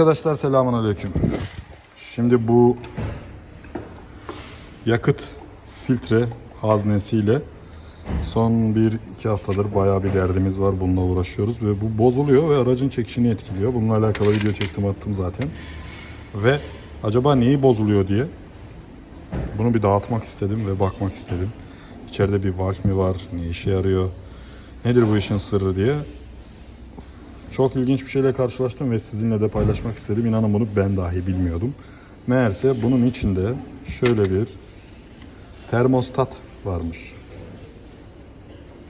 Arkadaşlar selamun aleyküm. Şimdi bu yakıt filtre haznesiyle son bir iki haftadır bayağı bir derdimiz var. Bununla uğraşıyoruz ve bu bozuluyor ve aracın çekişini etkiliyor. Bununla alakalı video çektim attım zaten. Ve acaba neyi bozuluyor diye bunu bir dağıtmak istedim ve bakmak istedim. İçeride bir valve mi var, ne işe yarıyor, nedir bu işin sırrı diye çok ilginç bir şeyle karşılaştım ve sizinle de paylaşmak istedim. İnanın bunu ben dahi bilmiyordum. Meğerse bunun içinde şöyle bir termostat varmış.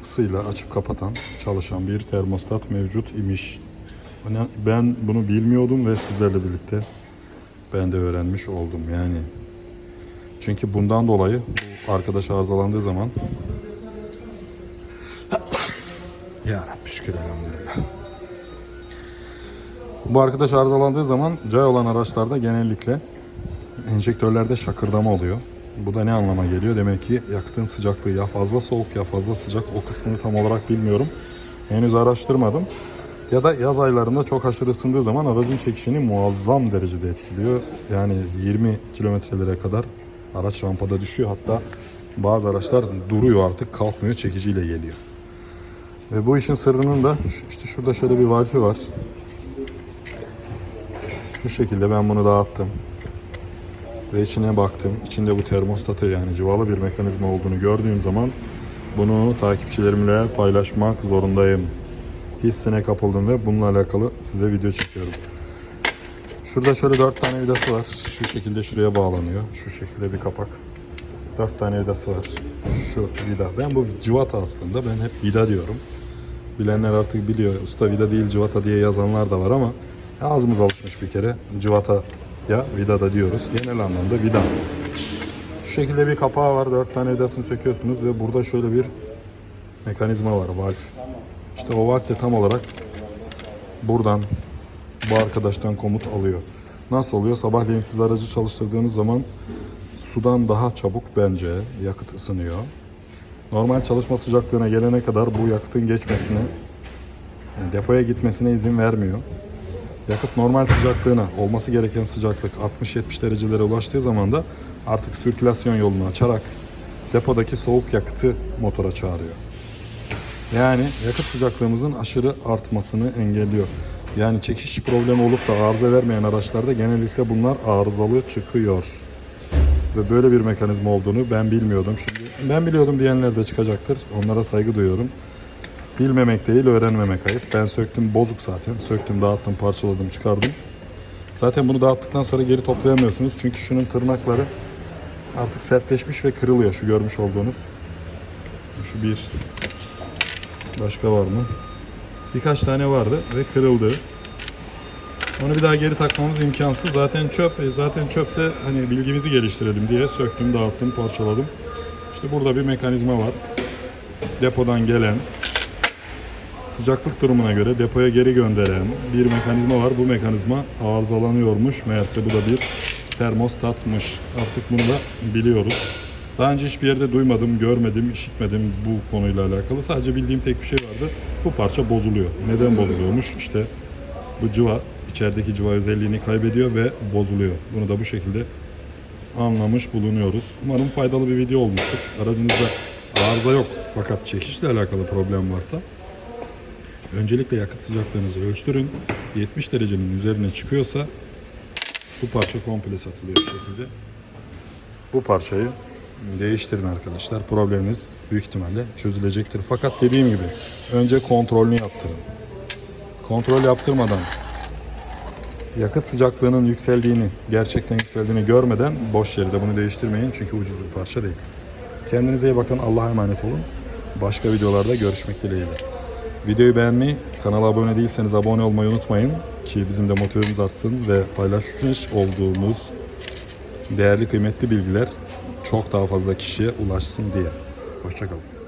Isıyla açıp kapatan, çalışan bir termostat mevcut imiş. Ben- bunu bilmiyordum ve sizlerle birlikte ben de öğrenmiş oldum yani. Çünkü bundan dolayı arkadaş arızalandığı zaman Ya Rabbi şükür elhamdülillah. Bu arkadaş arızalandığı zaman cay olan araçlarda genellikle enjektörlerde şakırdama oluyor. Bu da ne anlama geliyor? Demek ki yakıtın sıcaklığı ya fazla soğuk ya fazla sıcak o kısmını tam olarak bilmiyorum. Henüz araştırmadım. Ya da yaz aylarında çok aşırı ısındığı zaman aracın çekişini muazzam derecede etkiliyor. Yani 20 kilometrelere kadar araç rampada düşüyor. Hatta bazı araçlar duruyor artık kalkmıyor çekiciyle geliyor. Ve bu işin sırrının da işte şurada şöyle bir valfi var. Şu şekilde ben bunu dağıttım. Ve içine baktım. İçinde bu termostatı yani cıvalı bir mekanizma olduğunu gördüğüm zaman bunu takipçilerimle paylaşmak zorundayım. Hissine kapıldım ve bununla alakalı size video çekiyorum. Şurada şöyle dört tane vidası var. Şu şekilde şuraya bağlanıyor. Şu şekilde bir kapak. Dört tane vidası var. Şu vida. Ben bu cıvata aslında. Ben hep vida diyorum. Bilenler artık biliyor. Usta vida değil cıvata diye yazanlar da var ama ağzımız alışmış bir kere. Cıvata ya vida da diyoruz. Genel anlamda vida. Şu şekilde bir kapağı var. Dört tane vidasını söküyorsunuz ve burada şöyle bir mekanizma var. Valve. İşte o valve de tam olarak buradan bu arkadaştan komut alıyor. Nasıl oluyor? Sabahleyin siz aracı çalıştırdığınız zaman sudan daha çabuk bence yakıt ısınıyor. Normal çalışma sıcaklığına gelene kadar bu yakıtın geçmesine, yani depoya gitmesine izin vermiyor. Yakıt normal sıcaklığına, olması gereken sıcaklık 60-70 derecelere ulaştığı zaman da artık sirkülasyon yolunu açarak depodaki soğuk yakıtı motora çağırıyor. Yani yakıt sıcaklığımızın aşırı artmasını engelliyor. Yani çekiş problemi olup da arıza vermeyen araçlarda genellikle bunlar arızalı çıkıyor. Ve böyle bir mekanizma olduğunu ben bilmiyordum. Şimdi ben biliyordum diyenler de çıkacaktır. Onlara saygı duyuyorum. Bilmemek değil, öğrenmemek ayıp. Ben söktüm, bozuk zaten. Söktüm, dağıttım, parçaladım, çıkardım. Zaten bunu dağıttıktan sonra geri toplayamıyorsunuz. Çünkü şunun tırnakları artık sertleşmiş ve kırılıyor. Şu görmüş olduğunuz. Şu bir. Başka var mı? Birkaç tane vardı ve kırıldı. Onu bir daha geri takmamız imkansız. Zaten çöp. E, zaten çöpse hani bilgimizi geliştirelim diye söktüm, dağıttım, parçaladım. İşte burada bir mekanizma var. Depodan gelen sıcaklık durumuna göre depoya geri gönderen bir mekanizma var. Bu mekanizma arızalanıyormuş. Meğerse bu da bir termostatmış. Artık bunu da biliyoruz. Daha önce hiçbir yerde duymadım, görmedim, işitmedim bu konuyla alakalı. Sadece bildiğim tek bir şey vardı. Bu parça bozuluyor. Neden bozuluyormuş? İşte bu cıva, içerideki cıva özelliğini kaybediyor ve bozuluyor. Bunu da bu şekilde anlamış bulunuyoruz. Umarım faydalı bir video olmuştur. Aracınızda arıza yok fakat çekişle alakalı problem varsa öncelikle yakıt sıcaklığınızı ölçtürün. 70 derecenin üzerine çıkıyorsa bu parça komple satılıyor şekilde. Bu parçayı değiştirin arkadaşlar. Probleminiz büyük ihtimalle çözülecektir. Fakat dediğim gibi önce kontrolünü yaptırın. Kontrol yaptırmadan yakıt sıcaklığının yükseldiğini, gerçekten yükseldiğini görmeden boş yere de bunu değiştirmeyin. Çünkü ucuz bir parça değil. Kendinize iyi bakın. Allah'a emanet olun. Başka videolarda görüşmek dileğiyle. Videoyu beğenmeyi, kanala abone değilseniz abone olmayı unutmayın. Ki bizim de motivemiz artsın ve paylaşmış olduğumuz değerli kıymetli bilgiler çok daha fazla kişiye ulaşsın diye. Hoşçakalın.